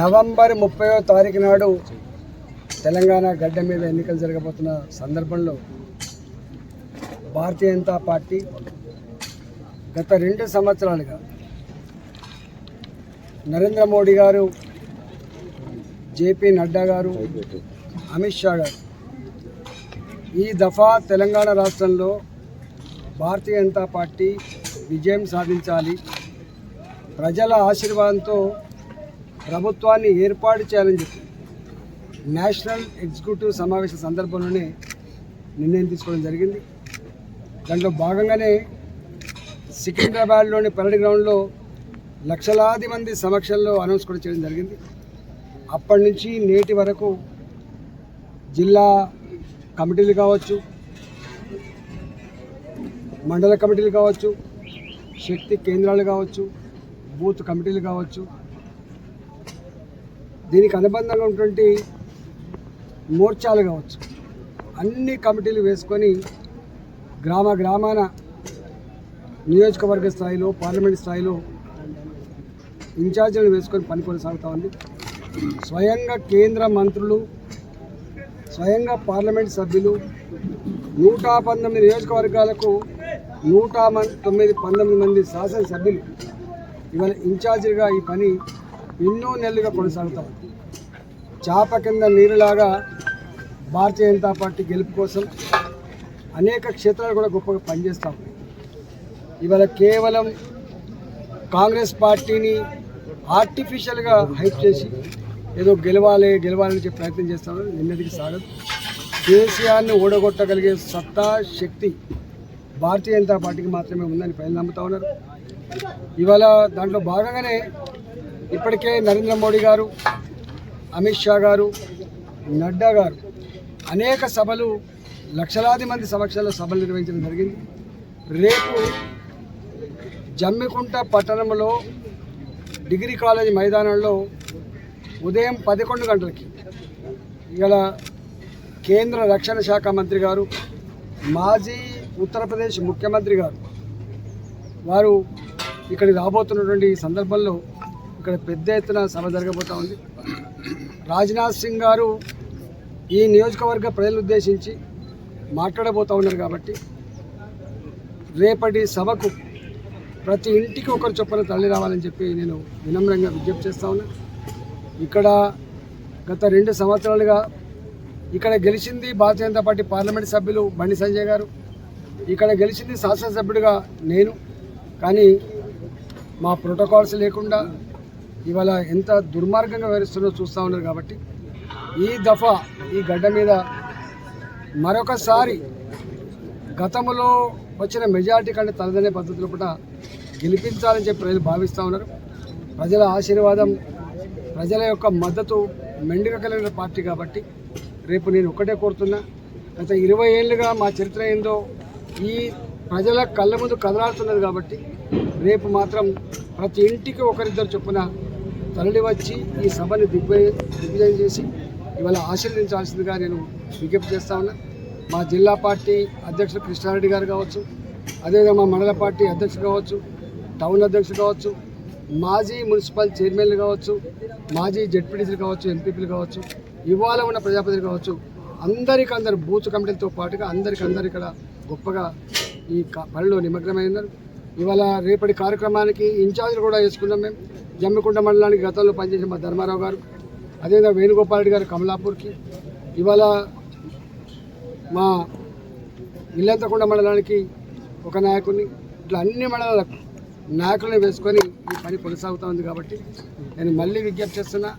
November ముప్పయో తారీఖు నాడు తెలంగాణ గడ్డ మీద ఎన్నికలు జరగబోతున్న సందర్భంలో భారతీయ జనతా పార్టీ గత రెండు సంవత్సరాలుగా నరేంద్ర మోడీ గారు జేపీ నడ్డా గారు అమిత్ షా గారు ఈ దఫా తెలంగాణ రాష్ట్రంలో భారతీయ జనతా పార్టీ విజయం సాధించాలి. ప్రజల ఆశీర్వాదంతో ప్రభుత్వాన్ని ఏర్పాటు చేయాలని చెప్పి నేషనల్ ఎగ్జిక్యూటివ్ సమావేశ సందర్భంలోనే నిర్ణయం తీసుకోవడం జరిగింది. దాంట్లో భాగంగానే సికింద్రాబాద్లోని పరేడ్ గ్రౌండ్లో లక్షలాది మంది సమక్షంలో అనౌన్స్ కూడా చేయడం జరిగింది. అప్పటి నుంచి నేటి వరకు జిల్లా కమిటీలు కావచ్చు మండల కమిటీలు కావచ్చు శక్తి కేంద్రాలు కావచ్చు బూత్ కమిటీలు కావచ్చు. దీనికి అనుబంధంగా ఉన్నటువంటి మోర్చాలు కావచ్చు. అన్ని కమిటీలు వేసుకొని గ్రామ గ్రామాన నియోజకవర్గ స్థాయిలో పార్లమెంట్ స్థాయిలో ఇన్ఛార్జీలను వేసుకొని పని కొనసాగుతూ ఉంది. స్వయంగా కేంద్ర మంత్రులు స్వయంగా పార్లమెంట్ సభ్యులు నూట పంతొమ్మిది నియోజకవర్గాలకు నూట తొమ్మిది పంతొమ్మిది మంది శాసనసభ్యులు ఇవాళ ఇన్ఛార్జిగా ఈ పని ఎన్నో నెలలుగా కొనసాగుతాం. చాప కింద నీరులాగా భారతీయ జనతా పార్టీ గెలుపు కోసం అనేక క్షేత్రాలు కూడా గొప్పగా పనిచేస్తాం. ఇవాళ కేవలం కాంగ్రెస్ పార్టీని ఆర్టిఫిషియల్గా హైప్ చేసి ఏదో గెలవాలి గెలవాలని చెప్పి ప్రయత్నం చేస్తాను నిన్నటికి సాగదు. కేసీఆర్ని ఓడగొట్టగలిగే సత్తా శక్తి భారతీయ జనతా పార్టీకి మాత్రమే ఉందని ప్రజలు నమ్ముతా ఉన్నారు. ఇవాళ దాంట్లో భాగంగానే ఇప్పటికే నరేంద్ర మోడీ గారు అమిత్ షా గారు నడ్డా గారు అనేక సభలు లక్షలాది మంది సమక్షంలో సభలు నిర్వహించడం జరిగింది. రేపు జమ్మికుంట పట్టణంలో డిగ్రీ కాలేజీ మైదానంలో ఉదయం పదకొండు గంటలకి ఇవాళ కేంద్ర రక్షణ శాఖ మంత్రి గారు మాజీ ఉత్తరప్రదేశ్ ముఖ్యమంత్రి గారు వారు ఇక్కడికి రాబోతున్నటువంటి ఈ సందర్భంలో ఇక్కడ పెద్ద ఎత్తున సభ జరగబోతూ ఉంది. రాజ్నాథ్ సింగ్ గారు ఈ నియోజకవర్గ ప్రజలను ఉద్దేశించి మాట్లాడబోతూ ఉన్నారు కాబట్టి రేపటి సభకు ప్రతి ఇంటికి ఒకరు చొప్పున తల్లి రావాలని చెప్పి నేను వినమ్రంగా విజ్ఞప్తి చేస్తా ఉన్నా. ఇక్కడ గత రెండు సంవత్సరాలుగా ఇక్కడ గెలిచింది భారతీయ జనతా పార్టీ పార్లమెంట్ సభ్యులు బండి సంజయ్ గారు. ఇక్కడ గెలిచింది శాసనసభ్యుడిగా నేను. కానీ మా ప్రోటోకాల్స్ లేకుండా ఇవాళ ఎంత దుర్మార్గంగా వ్యవహరిస్తున్నో చూస్తూ ఉన్నారు కాబట్టి ఈ దఫా ఈ గడ్డ మీద మరొకసారి గతంలో వచ్చిన మెజారిటీ కంటే తలదనే పద్ధతిలో కూడా గెలిపించాలని చెప్పి ప్రజలు భావిస్తూ ఉన్నారు. ప్రజల ఆశీర్వాదం ప్రజల యొక్క మద్దతు మెండుగా కలిగిన పార్టీ కాబట్టి రేపు నేను ఒకటే కోరుతున్నా. గత ఇరవై ఏళ్ళుగా మా చరిత్ర ఏందో ఈ ప్రజల కళ్ళ ముందు కదలాడుతున్నది కాబట్టి రేపు మాత్రం ప్రతి ఇంటికి ఒకరిద్దరు చొప్పున తరలి వచ్చి ఈ సభని దిగ్విజయ దిగ్విజయం చేసి ఇవాళ ఆశీర్వదించాల్సిందిగా నేను విజ్ఞప్తి చేస్తా ఉన్నా. మా జిల్లా పార్టీ అధ్యక్షుడు కృష్ణారెడ్డి గారు కావచ్చు అదేవిధంగా మా మండల పార్టీ అధ్యక్షుడు కావచ్చు టౌన్ అధ్యక్షుడు కావచ్చు మాజీ మున్సిపల్ చైర్మన్లు కావచ్చు మాజీ జడ్పీటీసీలు కావచ్చు ఎంపీపీలు కావచ్చు ఇవాళ ఉన్న ప్రజాపతి కావచ్చు అందరికందరు బూత్ కమిటీలతో పాటుగా అందరికందరు ఇక్కడ గొప్పగా ఈ క- పనిలో నిమగ్నమైనారు ఇవాళ రేపటి కార్యక్రమానికి ఇన్ఛార్జ్లు కూడా వేసుకున్నాం మేము. జమ్మికుంట మండలానికి గతంలో పనిచేసిన మా ధర్మారావు గారు. అదేవిధంగా వేణుగోపాల్ రెడ్డి గారు కమలాపూర్కి. ఇవాళ మా ఇల్లంతకుండ మండలానికి ఒక నాయకుడిని ఇట్లా అన్ని మండలాలకు నాయకులను వేసుకొని ఈ పని కొనసాగుతూ ఉంది కాబట్టి నేను మళ్ళీ విజ్ఞప్తి చేస్తున్నా.